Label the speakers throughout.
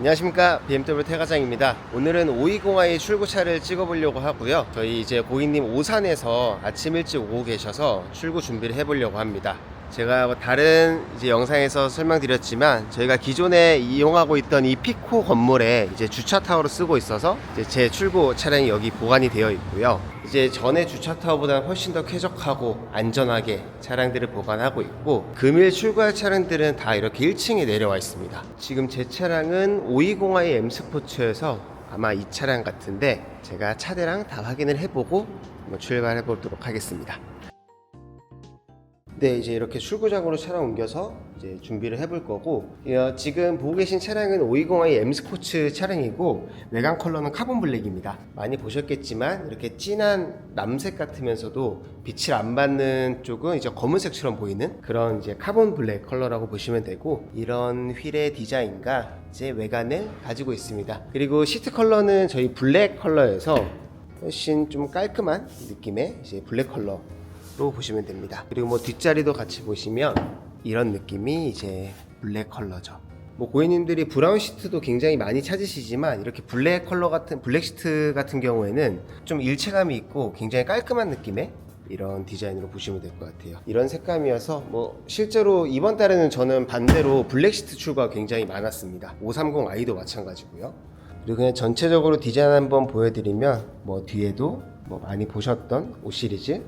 Speaker 1: 안녕하십니까. BMW 태가장입니다. 오늘은 520i 출고차를 찍어보려고 하고요. 저희 이제 고객님 오산에서 아침 일찍 오고 계셔서 출고 준비를 해보려고 합니다 제가 뭐 다른 이제 영상에서 설명드렸지만 저희가 기존에 이용하고 있던 이 피코 건물에 이제 주차 타워로 쓰고 있어서 이제 제 출고 차량이 여기 보관이 되어 있고요. 이제 전에 주차 타워보다 훨씬 더 쾌적하고 안전하게 차량들을 보관하고 있고 금일 출고할 차량들은 다 이렇게 1층에 내려와 있습니다. 지금 제 차량은 520i M 스포츠여서 아마 이 차량 같은데 제가 차대랑 다 확인을 해보고 출발해 보도록 하겠습니다. 네, 이제 이렇게 출구장으로 차량 옮겨서 이제 준비를 해볼 거고 어, 지금 보고 계신 차량은 520i M 스포츠 차량이고 외관 컬러는 카본 블랙입니다. 많이 보셨겠지만 이렇게 진한 남색 같으면서도 빛을 안 받는 쪽은 이제 검은색처럼 보이는 그런 이제 카본 블랙 컬러라고 보시면 되고 이런 휠의 디자인과 이제 외관을 가지고 있습니다. 그리고 시트 컬러는 저희 블랙 컬러여서 훨씬 좀 깔끔한 느낌의 이제 블랙 컬러 로 보시면 됩니다. 그리고 뭐 뒷자리도 같이 보시면 이런 느낌이 이제 블랙 컬러죠. 뭐 고객님들이 브라운 시트도 굉장히 많이 찾으시지만 이렇게 블랙 컬러 같은 블랙 시트 같은 경우에는 좀 일체감이 있고 굉장히 깔끔한 느낌의 이런 디자인으로 보시면 될 것 같아요. 이런 색감이어서 뭐 실제로 이번 달에는 저는 반대로 블랙 시트 출고가 굉장히 많았습니다. 530i도 마찬가지고요. 그리고 그냥 전체적으로 디자인 한번 보여드리면 뭐 뒤에도 뭐 많이 보셨던 5 시리즈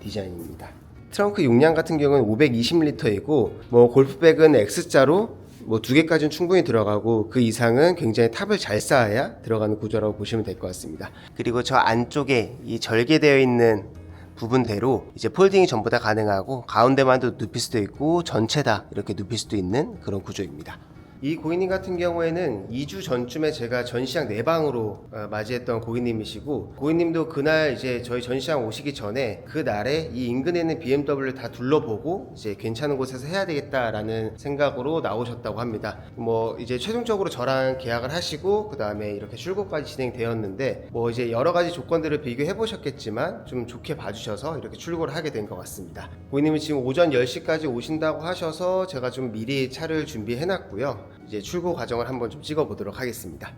Speaker 1: 디자인입니다. 트렁크 용량 같은 경우는 520리터이고 뭐 골프백은 X자로 뭐 두 개까지는 충분히 들어가고 그 이상은 굉장히 탑을 잘 쌓아야 들어가는 구조라고 보시면 될 것 같습니다. 그리고 저 안쪽에 이 절개되어 있는 부분대로 이제 폴딩이 전부 다 가능하고 가운데만 도 눕힐 수도 있고 전체 다 이렇게 눕힐 수도 있는 그런 구조입니다. 이 고객님 같은 경우에는 2주 전쯤에 제가 전시장 내방으로 어, 맞이했던 고객님이시고 고객님도 그날 이제 저희 전시장 오시기 전에 그 날에 이 인근에 있는 BMW 다 둘러보고 이제 괜찮은 곳에서 해야 되겠다라는 생각으로 나오셨다고 합니다. 뭐 이제 최종적으로 저랑 계약을 하시고 그 다음에 이렇게 출고까지 진행되었는데 뭐 이제 여러 가지 조건들을 비교해 보셨겠지만 좀 좋게 봐주셔서 이렇게 출고를 하게 된 것 같습니다. 고객님이 지금 오전 10시까지 오신다고 하셔서 제가 좀 미리 차를 준비해 놨고요. 이제 출고 과정을 한번 좀 찍어 보도록 하겠습니다.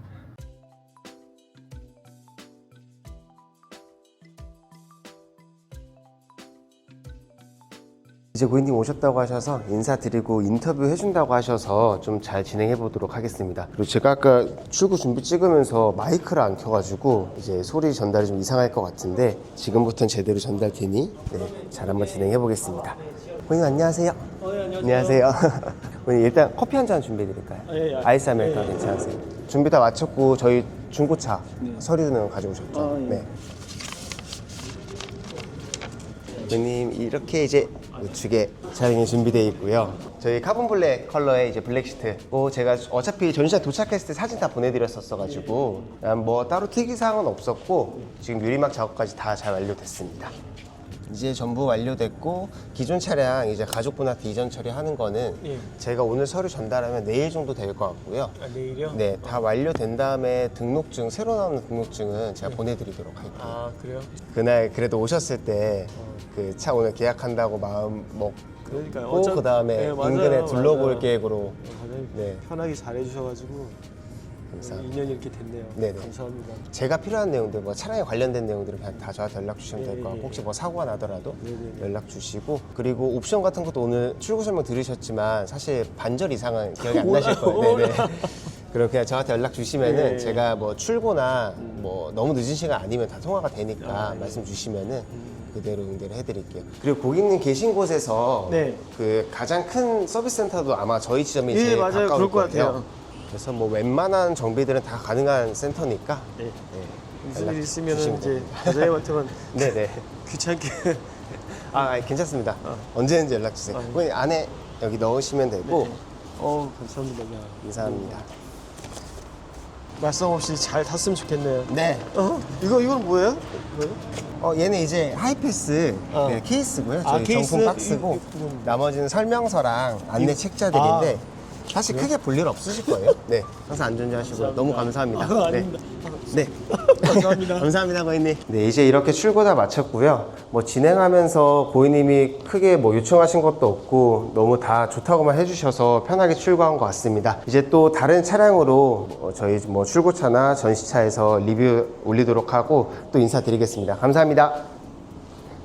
Speaker 1: 이제 고객님 오셨다고 하셔서 인사드리고 인터뷰 해준다고 하셔서 좀 잘 진행해 보도록 하겠습니다. 그리고 제가 아까 출구 준비 찍으면서 마이크를 안 켜가지고 이제 소리 전달이 좀 이상할 것 같은데 지금부터는 제대로 전달 되니 네, 잘 한번 진행해 보겠습니다. 고객님 안녕하세요.
Speaker 2: 어, 예, 안녕하세요.
Speaker 1: 안녕하세요. 일단 커피 한 잔 준비해 드릴까요?
Speaker 2: 아, 예, 예.
Speaker 1: 아이스 아메리카노 괜찮으세요? 준비 다 마쳤고 저희 중고차 서류는 가져오셨죠?
Speaker 2: 아, 예.
Speaker 1: 네. 고객님 이렇게 이제 우측에 차량이 준비되어 있고요. 저희 카본 블랙 컬러의 이제 블랙 시트 고 제가 어차피 전시장 도착했을 때 사진 다 보내드렸었어가지고 그냥 뭐 따로 특이 사항은 없었고 지금 유리막 작업까지 다 잘 완료됐습니다. 이제 전부 완료됐고 기존 차량 이제 가족분한테 이전 처리하는 거는
Speaker 2: 예.
Speaker 1: 제가 오늘 서류 전달하면 내일 정도 될 것 같고요.
Speaker 2: 아, 내일이요?
Speaker 1: 네, 다 완료된 다음에 등록증 새로 나오는 등록증은 제가 보내드리도록 할게요.
Speaker 2: 아, 그래요?
Speaker 1: 그날 그래도 오셨을 때 그 차 오늘 계약한다고 마음 먹고
Speaker 2: 그러니까요.
Speaker 1: 그 다음에
Speaker 2: 네, 맞아요,
Speaker 1: 인근에 둘러볼
Speaker 2: 맞아요.
Speaker 1: 계획으로
Speaker 2: 과장님
Speaker 1: 네.
Speaker 2: 편하게 잘해주셔가지고
Speaker 1: 감사합니다.
Speaker 2: 인연이 이렇게 됐네요.
Speaker 1: 네네.
Speaker 2: 감사합니다.
Speaker 1: 제가 필요한 내용들 뭐 차량에 관련된 내용들은 그냥 다 저한테 연락 주시면 될 것 같고
Speaker 2: 예, 예,
Speaker 1: 혹시 뭐 사고가 나더라도
Speaker 2: 네네네.
Speaker 1: 연락 주시고 그리고 옵션 같은 것도 오늘 출고 설명 들으셨지만 사실 반절 이상은 기억이 안 나실 거예요. 네네. 그럼 그냥 저한테 연락 주시면은
Speaker 2: 예.
Speaker 1: 제가 뭐 출고나 뭐 너무 늦은 시간 아니면 다 통화가 되니까
Speaker 2: 아, 예.
Speaker 1: 말씀 주시면은 그대로 응대를 해드릴게요. 그리고 고객님 계신 곳에서
Speaker 2: 네.
Speaker 1: 그 가장 큰 서비스 센터도 아마 저희 지점이
Speaker 2: 예,
Speaker 1: 제일
Speaker 2: 맞아요.
Speaker 1: 가까울
Speaker 2: 그럴 것. 같아요.
Speaker 1: 그래서 뭐 웬만한 정비들은 다 가능한 센터니까
Speaker 2: 네.
Speaker 1: 네,
Speaker 2: 무슨 일 있으면
Speaker 1: 주시면
Speaker 2: 이제. 과장님한테만
Speaker 1: 네네.
Speaker 2: 귀찮게
Speaker 1: 아 아니, 괜찮습니다. 언제든지 연락 주세요.
Speaker 2: 아, 네.
Speaker 1: 안에 여기 넣으시면 되고
Speaker 2: 어 감사합니다. 야.
Speaker 1: 감사합니다.
Speaker 2: 말썽 없이 잘 탔으면 좋겠네요.
Speaker 1: 네.
Speaker 2: 어? 이거 이건 뭐예요? 뭐예요?
Speaker 1: 어 얘는 이제 하이패스
Speaker 2: 어.
Speaker 1: 네, 케이스고요.
Speaker 2: 아,
Speaker 1: 저희
Speaker 2: 케이스?
Speaker 1: 정품 박스고
Speaker 2: 이- 이건-
Speaker 1: 나머지는 설명서랑 안내
Speaker 2: 이-
Speaker 1: 책자들인데 사실 크게 볼 일 없으실 거예요. 네, 항상 안전운전하시고 너무 감사합니다.
Speaker 2: 아,
Speaker 1: 네.
Speaker 2: 아닙니다.
Speaker 1: 네.
Speaker 2: 감사합니다.
Speaker 1: 감사합니다, 고객님. 네, 이제 이렇게 출고 다 마쳤고요. 뭐 진행하면서 고객님이 크게 뭐 요청하신 것도 없고 너무 다 좋다고만 해주셔서 편하게 출고한 것 같습니다. 이제 또 다른 차량으로 어, 저희 뭐 출고차나 전시차에서 리뷰 올리도록 하고 또 인사드리겠습니다. 감사합니다.